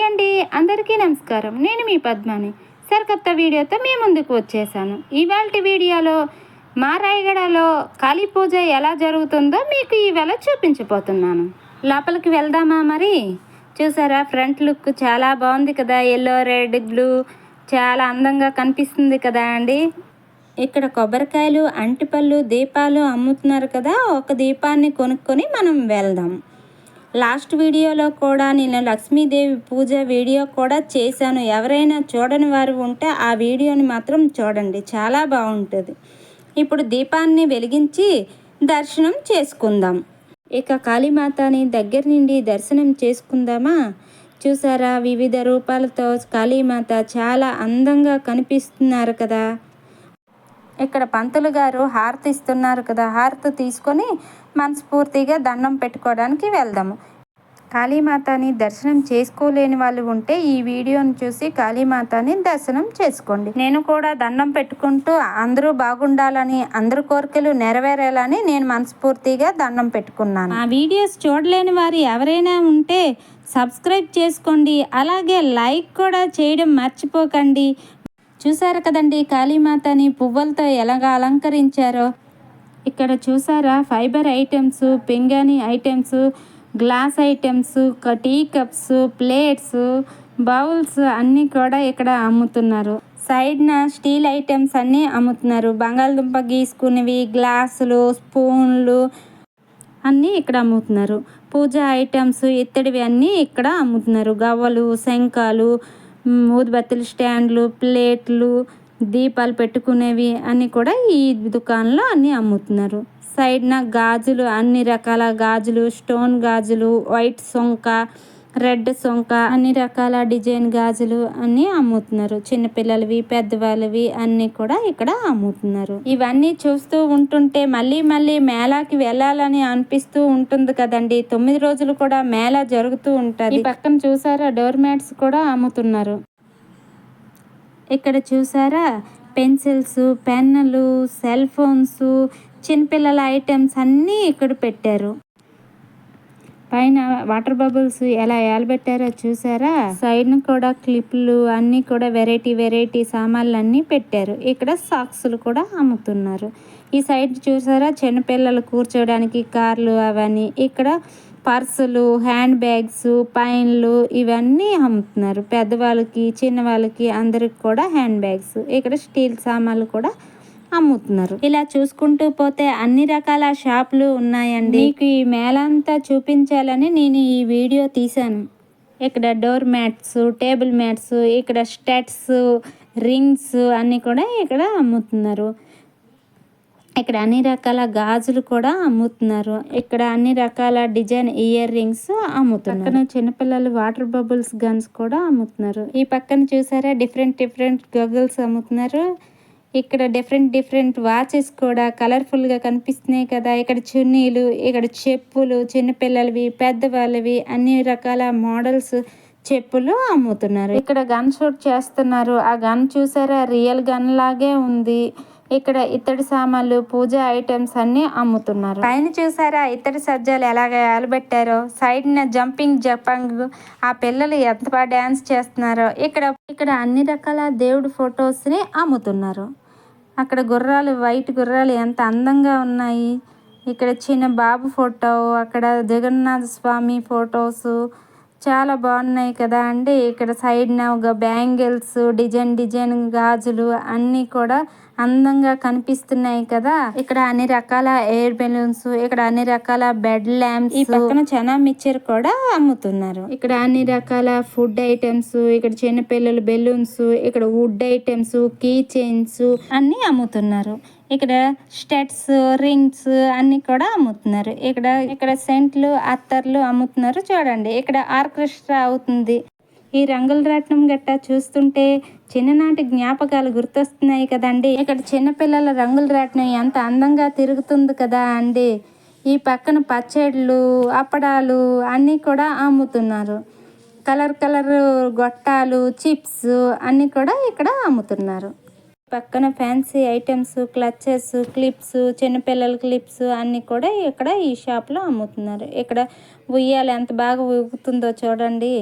Hi అండి అందరికీ నమస్కారం. నేను మీ పద్మాని. సరికొత్త వీడియోతో మీ ముందుకు వచ్చేసాను. ఇవాళ వీడియోలో మా రాయగడలో కాళీ పూజ ఎలా జరుగుతుందో మీకు ఈవేళ చూపించబోతున్నాను. లోపలికి వెళ్దామా మరి? చూసారా ఫ్రంట్ లుక్ చాలా బాగుంది కదా. ఎల్లో రెడ్ బ్లూ చాలా అందంగా కనిపిస్తుంది కదా అండి. ఇక్కడ కొబ్బరికాయలు అంటిపళ్ళు దీపాలు అమ్ముతున్నారు కదా. ఒక దీపాన్ని కొనుక్కొని మనం వెళ్దాం. లాస్ట్ వీడియోలో కూడా నేను లక్ష్మీదేవి పూజ వీడియో కూడా చేశాను. ఎవరైనా చూడని వారు ఉంటే ఆ వీడియోని మాత్రం చూడండి. చాలా బాగుంటుంది. ఇప్పుడు దీపాన్ని వెలిగించి దర్శనం చేసుకుందాం. ఇక కాళీమాతని దగ్గర నుండి దర్శనం చేసుకుందామా? చూసారా వివిధ రూపాలతో కాళీమాత చాలా అందంగా కనిపిస్తున్నారు కదా. ఇక్కడ పంతులు గారు హారతి ఇస్తున్నారు కదా హారతి తీసుకొని మనస్ఫూర్తిగా దండం పెట్టుకోవడానికి వెళ్దాము. కాళీమాతని దర్శనం చేసుకోలేని వాళ్ళు ఉంటే ఈ వీడియోని చూసి కాళీమాతని దర్శనం చేసుకోండి. నేను కూడా దండం పెట్టుకుంటూ అందరూ బాగుండాలని అందరి కోరికలు నెరవేరాలని నేను మనస్ఫూర్తిగా దండం పెట్టుకున్నాను. ఆ వీడియోస్ చూడలేని వారు ఎవరైనా ఉంటే సబ్స్క్రైబ్ చేసుకోండి. అలాగే లైక్ కూడా చేయడం మర్చిపోకండి. చూసారు కదండి కాళీమాతని పువ్వులతో ఎలాగా అలంకరించారో. ఇక్కడ చూసారా fibre items పింగాణి items glass items tea cups plates bowls అన్నీ కూడా ఇక్కడ అమ్ముతున్నారు. సైడ్న స్టీల్ ఐటమ్స్ అన్నీ అమ్ముతున్నారు. బంగాళదుంప గీసుకునేవి గ్లాసులు స్పూన్లు అన్నీ ఇక్కడ అమ్ముతున్నారు. పూజ ఐటమ్స్ ఇత్తడివి అన్నీ ఇక్కడ అమ్ముతున్నారు. గవ్వలు శంఖాలు ఊదిబత్తులు స్టాండ్లు ప్లేట్లు దీపాలు పెట్టుకునేవి అని కూడా ఈ దుకాణంలో అన్నీ అమ్ముతున్నారు. సైడ్న గాజులు అన్ని రకాల గాజులు స్టోన్ గాజులు వైట్ సొంక రెడ్ సొంక అన్ని రకాల డిజైన్ గాజులు అన్నీ అమ్ముతున్నారు. చిన్నపిల్లలవి పెద్దవాళ్ళవి అన్నీ కూడా ఇక్కడ అమ్ముతున్నారు. ఇవన్నీ చూస్తూ ఉంటుంటే మళ్ళీ మళ్ళీ మేళాకి వెళ్ళాలని అనిపిస్తూ ఉంటుంది కదండి. తొమ్మిది రోజులు కూడా మేళా జరుగుతూ ఉంటుంది. పక్కన చూసారా? డోర్ మ్యాట్స్ కూడా అమ్ముతున్నారు. ఇక్కడ చూసారా? పెన్సిల్స్ పెన్నులు సెల్ ఫోన్స్ చిన్నపిల్లల ఐటమ్స్ అన్నీ ఇక్కడ పెట్టారు. పైన వాటర్ బబుల్స్ ఎలా ఏలబెట్టారో చూసారా? సైడ్ కూడా క్లిప్లు అన్నీ కూడా వెరైటీ వెరైటీ సామాన్లు అన్నీ పెట్టారు. ఇక్కడ సాక్స్లు కూడా అమ్ముతున్నారు. ఈ సైడ్ చూసారా? చిన్నపిల్లలు కూర్చోడానికి కార్లు అవన్నీ. ఇక్కడ పర్సులు హ్యాండ్ బ్యాగ్స్ పైన్లు ఇవన్నీ అమ్ముతున్నారు. పెద్దవాళ్ళకి చిన్నవాళ్ళకి అందరికి కూడా హ్యాండ్ బ్యాగ్స్. ఇక్కడ స్టీల్ సామాన్లు కూడా అమ్ముతున్నారు. ఇలా చూసుకుంటూ పోతే అన్ని రకాల షాపులు ఉన్నాయండి. మీకు ఈ మేళంతా చూపించాలని నేను ఈ వీడియో తీశాను. ఇక్కడ డోర్ మ్యాట్స్ టేబుల్ మ్యాట్స్ ఇక్కడ స్టెట్స్ రింగ్స్ అన్నీ కూడా ఇక్కడ అమ్ముతున్నారు. ఇక్కడ అన్ని రకాల గాజులు కూడా అమ్ముతున్నారు. ఇక్కడ అన్ని రకాల డిజైన్ ఇయర్ రింగ్స్ అమ్ముతున్నారు. చిన్నపిల్లలు వాటర్ బబుల్స్ గన్స్ కూడా అమ్ముతున్నారు. ఈ పక్కన చూసారా? డిఫరెంట్ డిఫరెంట్ గగుల్స్ అమ్ముతున్నారు. ఇక్కడ డిఫరెంట్ డిఫరెంట్ వాచెస్ కూడా కలర్ఫుల్గా కనిపిస్తున్నాయి కదా. ఇక్కడ చున్నీలు ఇక్కడ చెప్పులు చిన్నపిల్లలవి పెద్దవాళ్ళవి అన్ని రకాల మోడల్స్ చెప్పులు అమ్ముతున్నారు. ఇక్కడ గన్ షూట్ చేస్తున్నారు. ఆ గన్ చూసారా? రియల్ గన్ లాగే ఉంది. ఇక్కడ ఇత్తడి సామాన్లు పూజ ఐటమ్స్ అన్ని అమ్ముతున్నారు. పైన చూసారా? ఇత్తడి సజ్జాలు ఎలాగ ఏలబెట్టారో సైడ్ జంపింగ్ జంపింగ్. ఆ పిల్లలు ఎంత బాగా డ్యాన్స్ చేస్తున్నారో? ఇక్కడ ఇక్కడ అన్ని రకాల దేవుడి ఫొటోస్ని అమ్ముతున్నారు. అక్కడ గుర్రాలు వైట్ గుర్రాలు ఎంత అందంగా ఉన్నాయి. ఇక్కడ చిన్న బాబు ఫోటో అక్కడ జగన్నాథ స్వామి ఫొటోస్ చాలా బాగున్నాయి కదా. అండి ఇక్కడ సైడ్న ఒక బ్యాంగిల్స్ డిజైన్ డిజైన్ గాజులు అన్నీ కూడా అందంగా కనిపిస్తున్నాయి కదా. ఇక్కడ అన్ని రకాల ఎయిర్ బెలూన్స్ ఇక్కడ అన్ని రకాల బెడ్ ల్యాంప్స్. ఈ పక్కన చనా మిక్చర్ కూడా అమ్ముతున్నారు. ఇక్కడ అన్ని రకాల ఫుడ్ ఐటమ్స్ ఇక్కడ చిన్న పిల్లల బెలూన్స్ ఇక్కడ వుడ్ ఐటమ్స్ కీ చైన్స్ అన్ని అమ్ముతున్నారు. ఇక్కడ స్టెట్స్ రింగ్స్ అన్ని కూడా అమ్ముతున్నారు. ఇక్కడ ఇక్కడ సెంట్లు అత్తర్లు అమ్ముతున్నారు చూడండి. ఇక్కడ ఆర్కెస్ట్రా అవుతుంది. ఈ రంగుల రాట్నం గట్టా చూస్తుంటే చిన్ననాటి జ్ఞాపకాలు గుర్తొస్తున్నాయి కదండి. ఇక్కడ చిన్నపిల్లల రంగుల రాట్నం ఎంత అందంగా తిరుగుతుంది కదా అండి. ఈ పక్కన పచ్చళ్ళు అప్పడాలు అన్నీ కూడా అమ్ముతున్నారు. కలర్ కలర్ గొట్టాలు చిప్స్ అన్నీ కూడా ఇక్కడ అమ్ముతున్నారు. పక్కన ఫ్యాన్సీ ఐటమ్స్ క్లచెస్ క్లిప్స్ చిన్నపిల్లల క్లిప్స్ అన్నీ కూడా ఇక్కడ ఈ షాప్లో అమ్ముతున్నారు. ఇక్కడ ఉయ్యాలు ఎంత బాగా ఊగుతుందో చూడండి.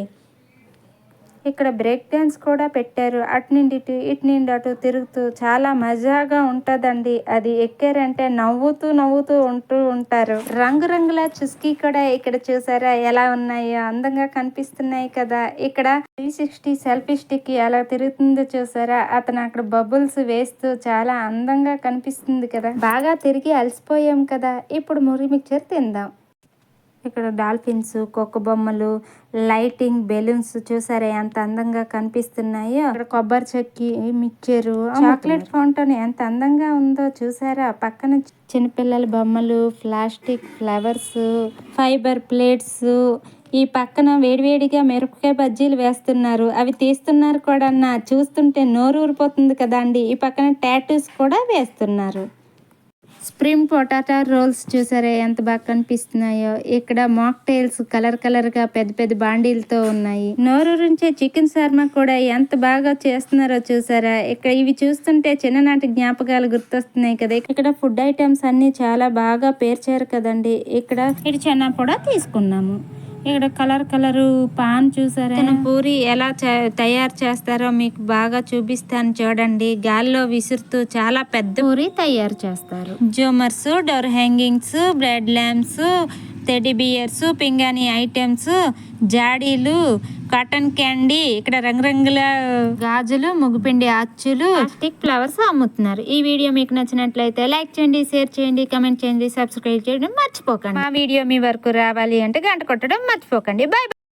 ఇక్కడ బ్రేక్ డ్యాన్స్ కూడా పెట్టారు. అటు నుండి ఇటు ఇటు నుండి అటు తిరుగుతూ చాలా మజాగా ఉంటదండి. అది ఎక్కారంటే నవ్వుతూ నవ్వుతూ ఉంటూ ఉంటారు. రంగురంగుల చుస్కీ కూడా ఇక్కడ చూసారా? ఎలా ఉన్నాయో అందంగా కనిపిస్తున్నాయి కదా. ఇక్కడ త్రీ సిక్స్టీ సెల్ఫీ స్టిక్ ఎలా తిరుగుతుందో చూసారా? అతను అక్కడ బబుల్స్ వేస్తూ చాలా అందంగా కనిపిస్తుంది కదా. బాగా తిరిగి అలసిపోయాం కదా. ఇప్పుడు మురి మిక్చర్ తిందాం. ఇక్కడ డాల్ఫిన్స్ కుక్క బొమ్మలు లైటింగ్ బెలూన్స్ చూసారా? ఎంత అందంగా కనిపిస్తున్నాయో. అక్కడ కొబ్బరి చెక్కి మిక్చరు చాక్లెట్ ఫౌంటైన్ ఎంత అందంగా ఉందో చూసారా? పక్కన చిన్నపిల్లల బొమ్మలు ప్లాస్టిక్ ఫ్లవర్స్ ఫైబర్ ప్లేట్స్. ఈ పక్కన వేడివేడిగా మిరపకాయ బజ్జీలు వేస్తున్నారు. అవి తీస్తున్నారు కూడా చూస్తుంటే నోరు ఊరిపోతుంది కదా అండి ఈ పక్కన టాటూస్ కూడా వేస్తున్నారు. స్ప్రింగ్ పొటాటో రోల్స్ చూసారా? ఎంత బాగా కనిపిస్తున్నాయో. ఇక్కడ మాక్ టైల్స్ కలర్ కలర్గా పెద్ద పెద్ద బాండీలతో ఉన్నాయి. నోరూరించే చికెన్ శర్మ కూడా ఎంత బాగా చేస్తున్నారో చూసారా? ఇక్కడ ఇవి చూస్తుంటే చిన్ననాటి జ్ఞాపకాలు గుర్తొస్తున్నాయి కదా. ఇక్కడ ఫుడ్ ఐటమ్స్ అన్ని చాలా బాగా పేర్చారు కదండి. ఇక్కడ ఇటు చెన్న కూడా తీసుకున్నాము. ఇక్కడ కలర్ కలరు పాన్ చూసారా? పూరి ఎలా తయారు చేస్తారో మీకు బాగా చూపిస్తాను చూడండి. గాల్లో విసురుతూ చాలా పెద్ద పూరి తయారు చేస్తారు. జోమర్స్ door hangings bread lamps teddy bears పింగాణి items జాడీలు కాటన్ క్యాండీ ఇక్కడ రంగురంగుల గాజులు ముగ్గుపిండి అచ్చులు. ప్లాస్టిక్ ఫ్లవర్స్ అమ్ముతున్నారు. ఈ వీడియో మీకు నచ్చినట్లయితే లైక్ చేయండి షేర్ చేయండి కమెంట్ చేయండి సబ్స్క్రైబ్ చేయడం మర్చిపోకండి. మా వీడియో మీ వరకు రావాలి అంటే గంట కొట్టడం మర్చిపోకండి. బాయ్